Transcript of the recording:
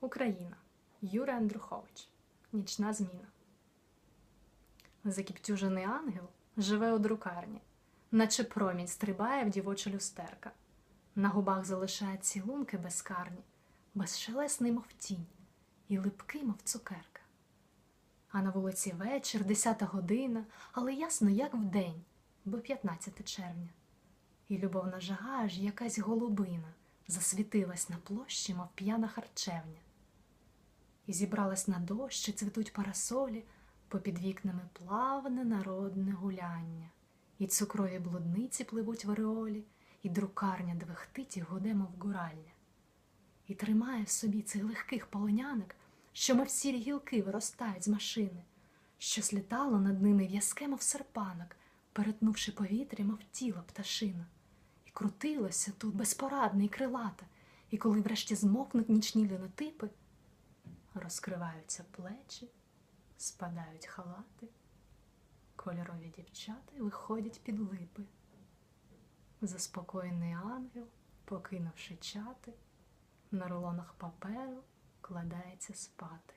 Україна. Юрій Андрухович. Нічна зміна. Закіптюжений ангел живе у друкарні, наче промінь стрибає в дівоча люстерка. На губах залишає цілунки безкарні, безшелесний, мов тінь, і липкий, мов цукерка. А на вулиці вечір, десята година, але ясно, як вдень, бо 15 червня. І любовна жага, аж якась голубина, засвітилась на площі, мов п'яна харчевня. І зібралась на дощ, і цвітуть парасолі, попід вікнами плавне народне гуляння, і цукрові блудниці пливуть в ореолі, і друкарня двихтить і гуде, мов гуральня. І тримає в собі цих легких полонянок, що мов сірі гілки виростають з машини, що слітало над ними в'язке, мов серпанок, перетнувши повітря, мов тіло пташина, і крутилося тут безпорадне і крилата, і коли врешті змокнуть нічні лінотипи, розкриваються плечі, спадають халати, кольорові дівчата виходять під липи. Заспокоєний ангел, покинувши чати, на рулонах паперу кладається спати.